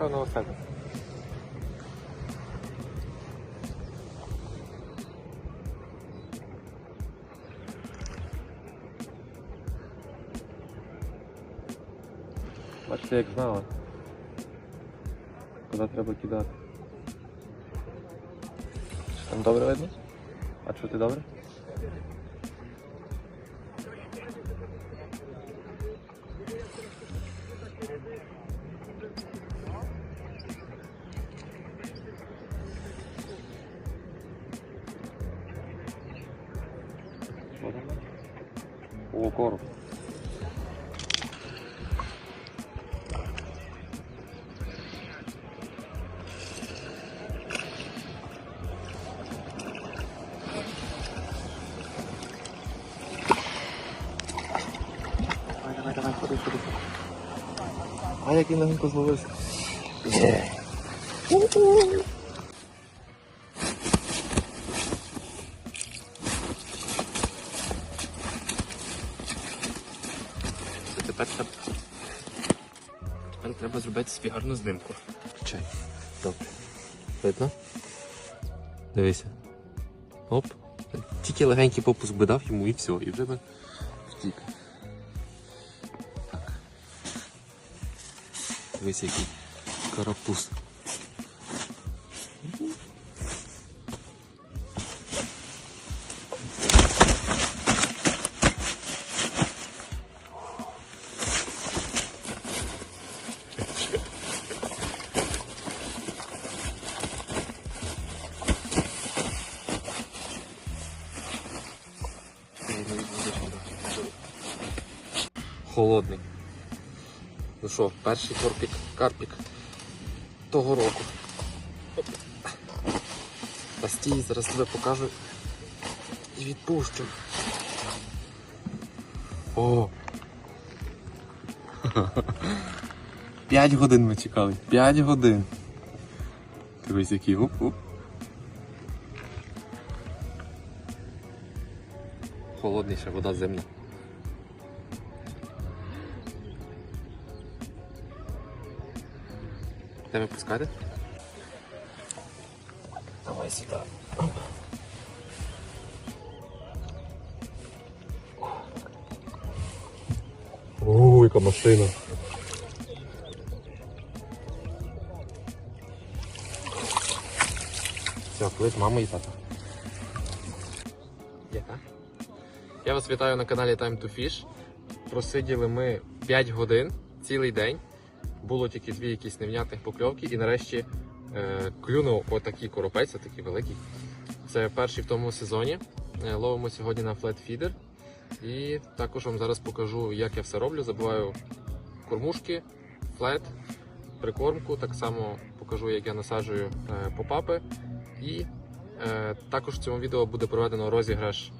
Певно, так. Бачите, як знала. Куди треба кидати. Чи Там добре видно? А чути добре? О, короб. Давай, давай, давай, ходи, ходи. А як він легенько зловився. Є. Це тепер треба. Тепер треба зробити собі гарну знимку. Чай. Добре. Видно? Дивися. Оп. Тільки легенький попуск би дав йому і все, і вже би втік. Так. Дивись, який карапуз. Холодний. Ну що, перший корпік, карпік того року. Та стій, зараз тебе покажу і відпущу. О! П'ять годин ми чекали. П'ять годин. Дивись, який оп-оп. Холодніша вода землі. Тебе пускати? Давай сюди. О, яка машина. Все, клич мама і тата. Яка? Я вас вітаю на каналі Time to Fish. Просиділи ми 5 годин цілий день. Було тільки дві якісь невнятних покльовки, і нарешті е, клюнув отакий коропець, такий великий. Це перший в тому сезоні. Е, ловимо сьогодні на флет-фідер. І також вам зараз покажу, як я все роблю. Забиваю кормушки, флет, прикормку. Так само покажу, як я насаджую е, попапи. І е, також в цьому відео буде проведено розіграш,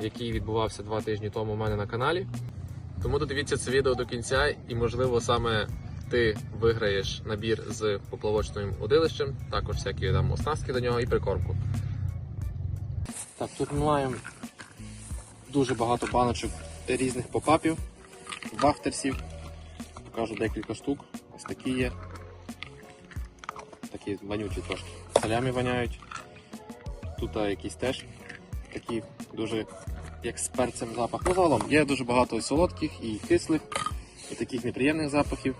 який відбувався два тижні тому у мене на каналі. Тому додивіться це відео до кінця, і можливо саме ти виграєш набір з поплавочним удилищем, також всякі там оснастки до нього і прикормку. Так, тут ми маємо дуже багато баночок різних попапів, вахтерсів. Покажу декілька штук. Ось такі є. Такі вонючі трошки. Салямі воняють. Тут якісь теж такі дуже як з перцем запах. Ну, загалом є дуже багато і солодких, і кислих, і таких неприємних запахів.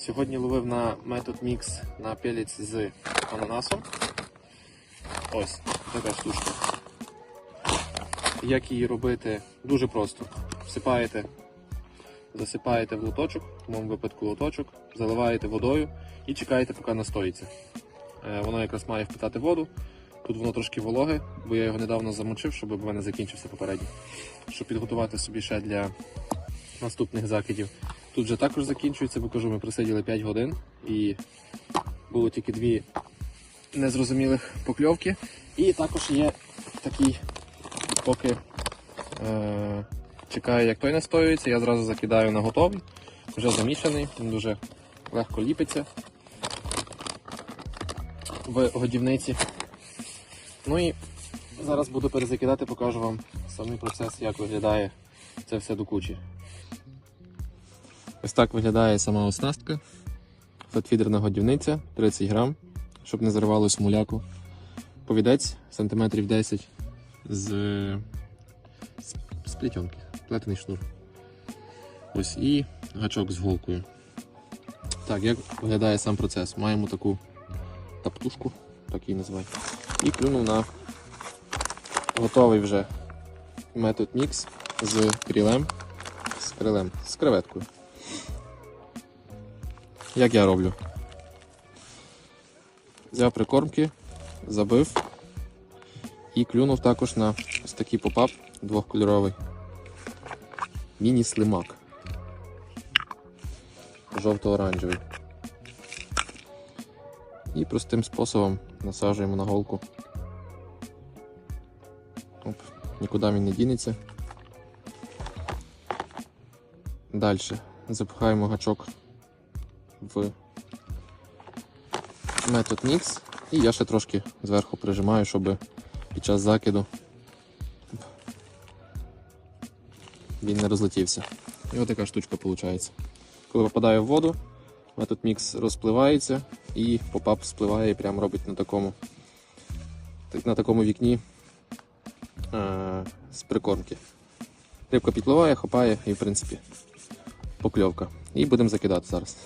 Сьогодні ловив на метод мікс на пелець з ананасом. Ось така штучка. Як її робити? Дуже просто. Всипаєте, засипаєте в лоточок, в моєму випадку лоточок, заливаєте водою і чекаєте, поки настоїться. Е, Воно якраз має впитати воду, Тут воно трошки вологе, бо я його недавно замочив, щоб в мене закінчився попередній. Щоб підготувати собі ще для наступних закидів. Тут вже також закінчується, бо кажу, ми просиділи 5 годин і було тільки дві незрозумілих покльовки. І також є такий, поки е, чекаю, як той настоюється, я зразу закидаю на готовий, вже замішаний, він дуже легко ліпиться в годівниці. Ну і зараз буду перезакидати, покажу вам самий процес, як виглядає це все до кучі. Ось так виглядає сама оснастка. Фетфідерна годівниця 30 грам, щоб не заривалось муляку. Повідець сантиметрів 10 з, з, з плетенки, плетений шнур. Ось і гачок з голкою. Так, як виглядає сам процес? Маємо таку таптушку, так її називають. І клюнув на готовий вже метод мікс з крілем, з крилем, з креветкою. Як я роблю? Взяв прикормки, забив і клюнув також на ось такий попап двохкольоровий. Міні-слимак. Жовто-оранжевий. І простим способом насаджуємо на голку. Оп, нікуди він не дінеться. Далі запихаємо гачок в метод мікс. І я ще трошки зверху прижимаю, щоб під час закиду він не розлетівся. І ось така штучка виходить. Коли попадає в воду, метод мікс розпливається і попап спливає і прямо робить на такому, на такому вікні е, з прикормки. Рибка підпливає, хопає і в принципі покльовка. І будемо закидати зараз.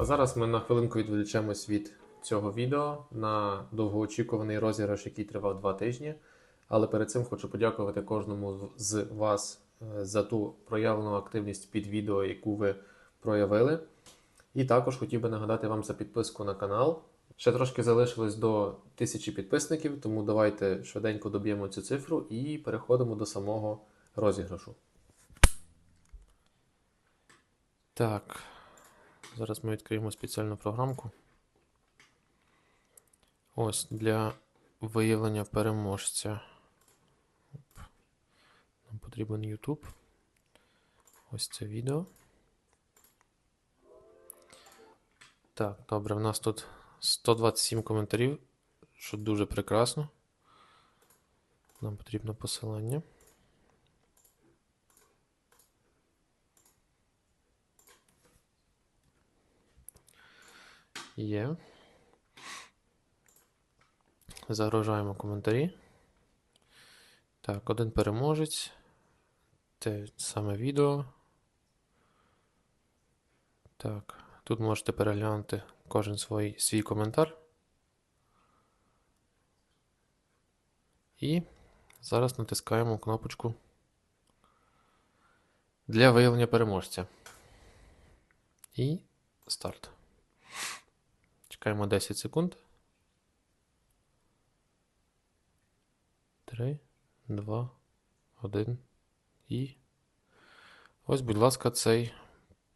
А зараз ми на хвилинку відволічемось від цього відео на довгоочікуваний розіграш, який тривав два тижні. Але перед цим хочу подякувати кожному з вас е, за ту проявлену активність під відео, яку ви проявили. І також хотів би нагадати вам за підписку на канал. Ще трошки залишилось до тисячі підписників, тому давайте швиденько доб'ємо цю цифру і переходимо до самого розіграшу. Так, зараз ми відкриємо спеціальну програмку. Ось для виявлення переможця. Нам потрібен YouTube. Ось це відео. Так, добре, в нас тут 127 коментарів, що дуже прекрасно. Нам потрібно посилання. Є. Загружаємо коментарі. Так, один переможець. Те саме відео. Так, тут можете переглянути кожен свій, свій коментар. І зараз натискаємо кнопочку для виявлення переможця. І старт. Чекаємо 10 секунд. 3, 2, 1 і. Ось, будь ласка, цей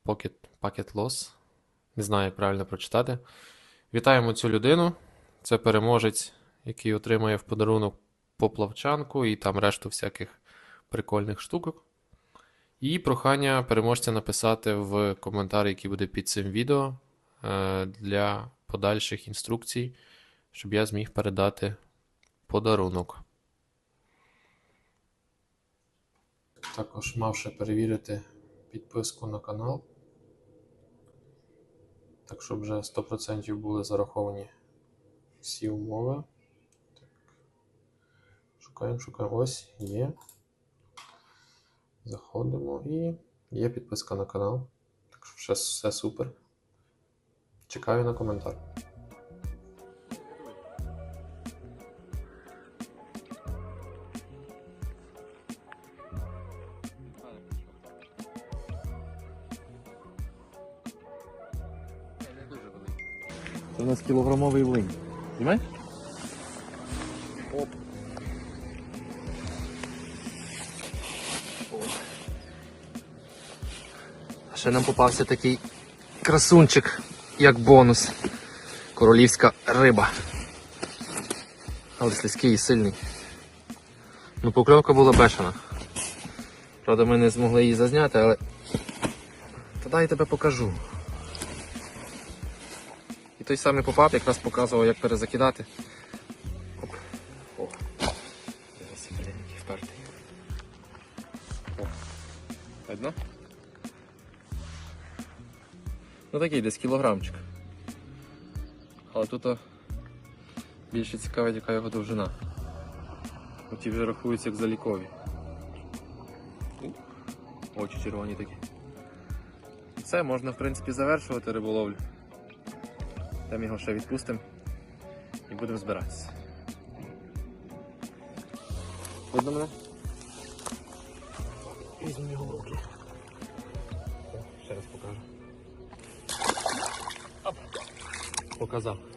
Pocket, Packet Loss. Не знаю, як правильно прочитати. Вітаємо цю людину. Це переможець, який отримає в подарунок поплавчанку і там решту всяких прикольних штук. І прохання переможця написати в коментар, який буде під цим відео, е, для подальших інструкцій, щоб я зміг передати подарунок. Також мав ще перевірити підписку на канал. Так, щоб вже 100% були зараховані всі умови. Так. Шукаємо, шукаємо. Ось є. Заходимо і є підписка на канал. Так що все, все супер. Чекаю на коментар. Це у нас кілограмовий влинь. Знімай? Оп. Ще нам попався такий красунчик, як бонус. Королівська риба. Але слизький і сильний. Ну, покльовка була бешена. Правда, ми не змогли її зазняти, але. Тоді я тебе покажу. І той самий попап якраз показував, як перезакидати. Оп. О. Зараз впертий. О. Видно? Ну такий десь кілограмчик. Але тут більше цікавить, яка його довжина. Оті вже рахуються як залікові. Очі червоні такі. Все, можна в принципі завершувати риболовлю. Там його ще відпустимо і будемо збиратися. Видно мене? Візьмемо його в